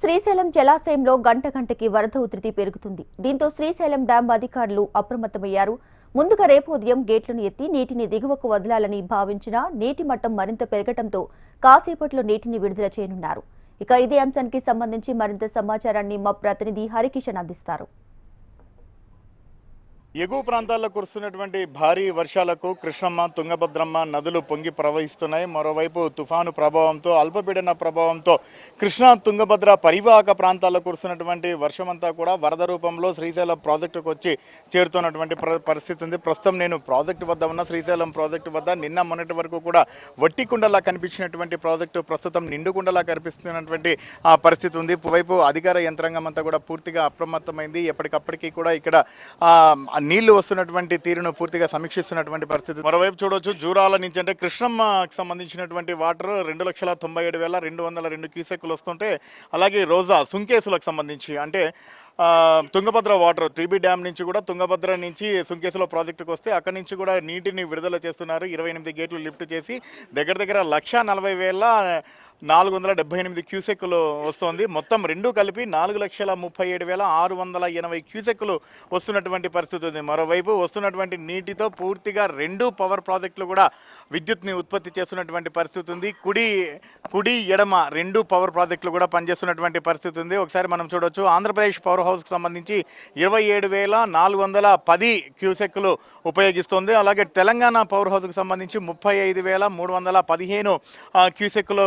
శ్రీశైలం జలాశయంలో గంట గంటకి వరద ఉధృతి పెరుగుతుంది. దీంతో శ్రీశైలం డ్యాం అధికారులు అప్రమత్తమయ్యారు. ముందుగా రేపు ఉదయం గేట్లను ఎత్తి నీటిని దిగువకు వదలాలని భావించినా నీటి మట్టం మరింత పెరగటంతో కాసేపట్లో నీటిని విడుదల చేయనున్నారు. ఇక ఇదే అంశానికి సంబంధించి మరింత సమాచారాన్ని మా ప్రతినిధి హరికిషన్ అందిస్తారు. ఎగువ ప్రాంతాల్లో కురుస్తున్నటువంటి భారీ వర్షాలకు కృష్ణమ్మ తుంగభద్రమ్మ నదులు పొంగి ప్రవహిస్తున్నాయి. మరోవైపు తుఫాను ప్రభావంతో అల్పపీడన ప్రభావంతో కృష్ణా తుంగభద్ర పరివాహక ప్రాంతాల్లో కురుస్తున్నటువంటి వర్షమంతా కూడా వరద రూపంలో శ్రీశైలం ప్రాజెక్టుకు వచ్చి చేరుతున్నటువంటి ప్ర- పరిస్థితి ఉంది. ప్రస్తుతం నేను ప్రాజెక్టు వద్ద ఉన్న శ్రీశైలం ప్రాజెక్టు వద్ద నిన్న మొన్నటి వరకు కూడా వట్టి కుండలా కనిపించినటువంటి ప్రాజెక్టు ప్రస్తుతం నిండు కుండలా కనిపిస్తున్నటువంటి ఆ పరిస్థితి ఉంది. వైపు అధికార యంత్రాంగం అంతా కూడా పూర్తిగా అప్రమత్తమైంది. ఎప్పటికప్పటికీ కూడా ఇక్కడ నీళ్ళు వస్తున్నటువంటి తీరును పూర్తిగా సమీక్షిస్తున్నటువంటి పరిస్థితి. మరోవైపు చూడవచ్చు జూరాల నుంచి అంటే కృష్ణమ్మకి సంబంధించినటువంటి వాటర్ రెండు లక్షల తొంభై ఏడు వేల రెండు వందల రెండు క్యూసెక్లు వస్తుంటే అలాగే రోజా సుంకేసులకు సంబంధించి అంటే తుంగభద్ర వాటర్ టీబీ డ్యామ్ నుంచి కూడా తుంగభద్ర నుంచి సుంకేసులో ప్రాజెక్టుకు వస్తే అక్కడి నుంచి కూడా నీటిని విడుదల చేస్తున్నారు. ఇరవై ఎనిమిది గేట్లు లిఫ్ట్ చేసి దగ్గర దగ్గర లక్ష నలభై వేల నాలుగు వందల డెబ్బై ఎనిమిది క్యూసెక్కులు వస్తోంది. మొత్తం రెండు కలిపి నాలుగు లక్షల ముప్పై ఏడు వేల ఆరు వందల ఎనభై క్యూసెక్కులు వస్తున్నటువంటి పరిస్థితి ఉంది. మరోవైపు వస్తున్నటువంటి నీటితో పూర్తిగా రెండు పవర్ ప్రాజెక్టులు కూడా విద్యుత్ని ఉత్పత్తి చేస్తున్నటువంటి పరిస్థితి ఉంది. కుడి కుడి ఎడమ రెండు పవర్ ప్రాజెక్టులు కూడా పనిచేస్తున్నటువంటి పరిస్థితి ఉంది. ఒకసారి మనం చూడొచ్చు. ఆంధ్రప్రదేశ్ పవర్ హౌస్కి సంబంధించి ఇరవై ఏడు వేల నాలుగు వందల పది క్యూసెక్లు ఉపయోగిస్తుంది. అలాగే తెలంగాణ పవర్ హౌస్కి సంబంధించి ముప్పై ఐదు వేల మూడు వందల పదిహేను క్యూసెక్లు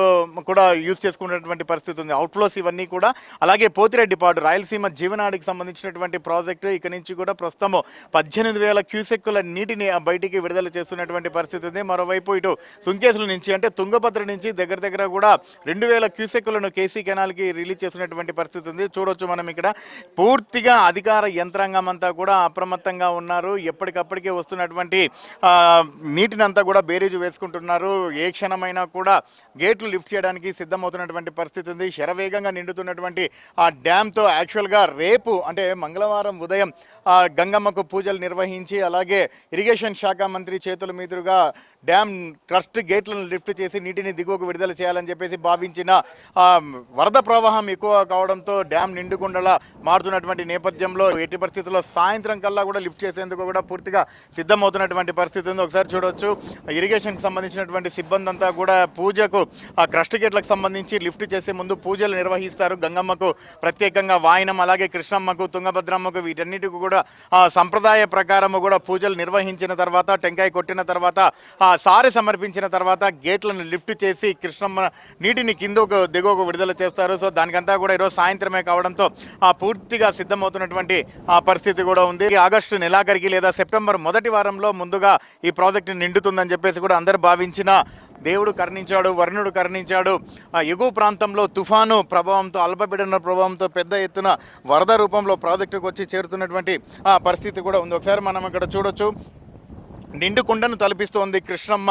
కూడా యూజ్ చేసుకునేటువంటి పరిస్థితి ఉంది. అవుట్ఫ్లోస్ ఇవన్నీ కూడా అలాగే పోతిరెడ్డిపాడు రాయలసీమ జీవనాడికి సంబంధించినటువంటి ప్రాజెక్టు ఇక నుంచి కూడా ప్రస్తుతం పద్దెనిమిది వేల క్యూసెక్కుల నీటిని బయటికి విడుదల చేస్తున్నటువంటి పరిస్థితి ఉంది. మరోవైపు ఇటు సుంకేసుల నుంచి అంటే తుంగభద్ర నుంచి దగ్గర దగ్గర కూడా రెండు వేల క్యూసెక్కులను కేసీ కెనాల్కి రిలీజ్ చేసినటువంటి పరిస్థితి ఉంది. చూడొచ్చు మనం ఇక్కడ పూర్తిగా అధికార యంత్రాంగం అంతా కూడా అప్రమత్తంగా ఉన్నారు. ఎప్పటికప్పటికే వస్తున్నటువంటి నీటినంతా నీటిని అంతా కూడా బేరీజు వేసుకుంటున్నారు. ఏ క్షణమైనా కూడా గేట్లు లిఫ్ట్ చేయడానికి సిద్ధమవుతున్నటువంటి పరిస్థితి ఉంది. శరవేగంగా నిండుతున్నటువంటి ఆ డ్యామ్తో యాక్చువల్గా రేపు అంటే మంగళవారం ఉదయం గంగమ్మకు పూజలు నిర్వహించి అలాగే ఇరిగేషన్ శాఖ మంత్రి చేతుల మీదుగా డ్యామ్ ట్రస్ట్ గేట్లను లిఫ్ట్ చేసి నీటిని దిగువకు విడుదల చేయాలని చెప్పేసి భావించిన వరద ప్రవాహం ఎక్కువ కావడంతో డ్యామ్ నిండుకుండలా మారుతున్నటువంటి నేపథ్యంలో ఎట్టి పరిస్థితుల్లో సాయంత్రం కల్లా కూడా లిఫ్ట్ చేసేందుకు కూడా పూర్తిగా సిద్ధమవుతున్నటువంటి పరిస్థితి ఉంది. ఒకసారి చూడవచ్చు ఇరిగేషన్కి సంబంధించినటువంటి సిబ్బంది అంతా కూడా పూజకు ఆ క్రస్ట్ గేట్లకు సంబంధించి లిఫ్ట్ చేసే ముందు పూజలు నిర్వహిస్తారు. గంగమ్మకు ప్రత్యేకంగా వాయనం అలాగే కృష్ణమ్మకు తుంగభద్రమ్మకు వీటన్నిటికి కూడా ఆ సంప్రదాయ ప్రకారము కూడా పూజలు నిర్వహించిన తర్వాత టెంకాయ కొట్టిన తర్వాత ఆ సారి సమర్పించిన తర్వాత గేట్లను లిఫ్ట్ చేసి కృష్ణమ్మ నీటిని కిందకు దిగువకు విడుదల చేస్తారు. సో దానికంతా కూడా ఈరోజు సాయంత్రమే కావడంతో ఆ పూర్తిగా సిద్ధమవుతున్నటువంటి ఆ పరిస్థితి కూడా ఉంది. ఈ ఆగస్టు నెలాఖరికి లేదా సెప్టెంబర్ మొదటి వారంలో ముందుగా ఈ ప్రాజెక్టు నిండుతుందని చెప్పేసి కూడా అందరు భావించిన దేవుడు కర్ణించాడు వరుణుడు కర్ణించాడు. ఆ ఎగువ ప్రాంతంలో తుఫాను ప్రభావంతో అల్పపీడన ప్రభావంతో పెద్ద ఎత్తున వరద రూపంలో ప్రాజెక్టుకు వచ్చి చేరుతున్నటువంటి ఆ పరిస్థితి కూడా ఉంది. ఒకసారి మనం ఇక్కడ చూడొచ్చు. నిండు కుండను తలపిస్తోంది కృష్ణమ్మ.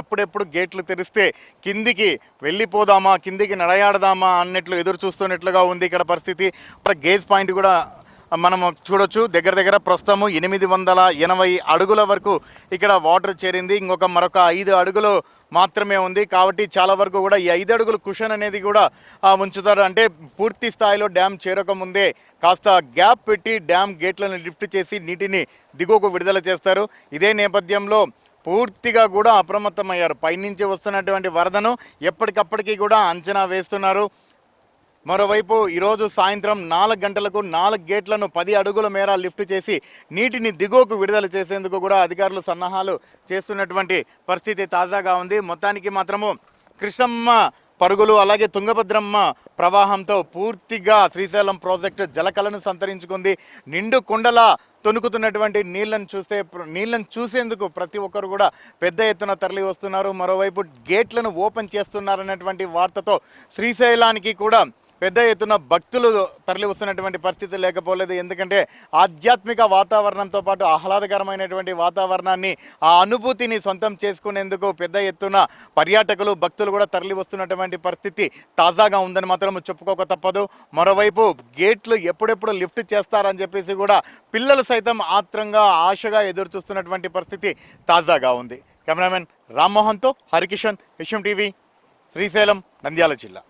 ఎప్పుడెప్పుడు గేట్లు తెరిస్తే కిందికి వెళ్ళిపోదామా కిందికి నడయాడదామా అన్నట్లు ఎదురు చూస్తున్నట్లుగా ఉంది ఇక్కడ పరిస్థితి. గేజ్ పాయింట్ కూడా మనం చూడొచ్చు దగ్గర దగ్గర ప్రస్తుతము ఎనిమిది వందల ఎనభై అడుగుల వరకు ఇక్కడ వాటర్ చేరింది. ఇంకొక మరొక ఐదు అడుగులు మాత్రమే ఉంది. కాబట్టి చాలా వరకు కూడా ఈ ఐదు అడుగుల కుషన్ అనేది కూడా ఉంచుతారు అంటే పూర్తి స్థాయిలో డ్యామ్ చేరకముందే కాస్త గ్యాప్ పెట్టి డ్యామ్ గేట్లను లిఫ్ట్ చేసి నీటిని దిగువకు విడుదల చేస్తారు. ఇదే నేపథ్యంలో పూర్తిగా కూడా అప్రమత్తమయ్యారు. పైనుంచి వస్తున్నటువంటి వరదను ఎప్పటికప్పటికీ కూడా అంచనా వేస్తున్నారు. మరోవైపు ఈరోజు సాయంత్రం నాలుగు గంటలకు నాలుగు గేట్లను పది అడుగుల మేర లిఫ్ట్ చేసి నీటిని దిగువకు విడుదల చేసేందుకు కూడా అధికారులు సన్నాహాలు చేస్తున్నటువంటి పరిస్థితి తాజాగా ఉంది. మొత్తానికి మాత్రము కృష్ణమ్మ పరుగులు అలాగే తుంగభద్రమ్మ ప్రవాహంతో పూర్తిగా శ్రీశైలం ప్రాజెక్టు జలకలను సంతరించుకుంది. నిండు కుండల తొనుకుతున్నటువంటి నీళ్ళను చూస్తే నీళ్ళను చూసేందుకు ప్రతి ఒక్కరు కూడా పెద్ద ఎత్తున తరలి వస్తున్నారు. మరోవైపు గేట్లను ఓపెన్ చేస్తున్నారన్నటువంటి వార్తతో శ్రీశైలానికి కూడా పెద్ద ఎత్తున భక్తులు తరలి వస్తున్నటువంటి పరిస్థితి లేకపోలేదు. ఎందుకంటే ఆధ్యాత్మిక వాతావరణంతో పాటు ఆహ్లాదకరమైనటువంటి వాతావరణాన్ని ఆ అనుభూతిని సొంతం చేసుకునేందుకు పెద్ద ఎత్తున పర్యాటకులు భక్తులు కూడా తరలి వస్తున్నటువంటి పరిస్థితి తాజాగా ఉందని మాత్రం చెప్పుకోక తప్పదు. మరోవైపు గేట్లు ఎప్పుడెప్పుడు లిఫ్ట్ చేస్తారని చెప్పేసి కూడా పిల్లలు సైతం ఆత్రంగా ఆశగా ఎదురు చూస్తున్నటువంటి పరిస్థితి తాజాగా ఉంది. కెమెరామెన్ రామ్మోహన్తో హరికిషన్ విషయం టీవీ శ్రీశైలం నంద్యాల జిల్లా.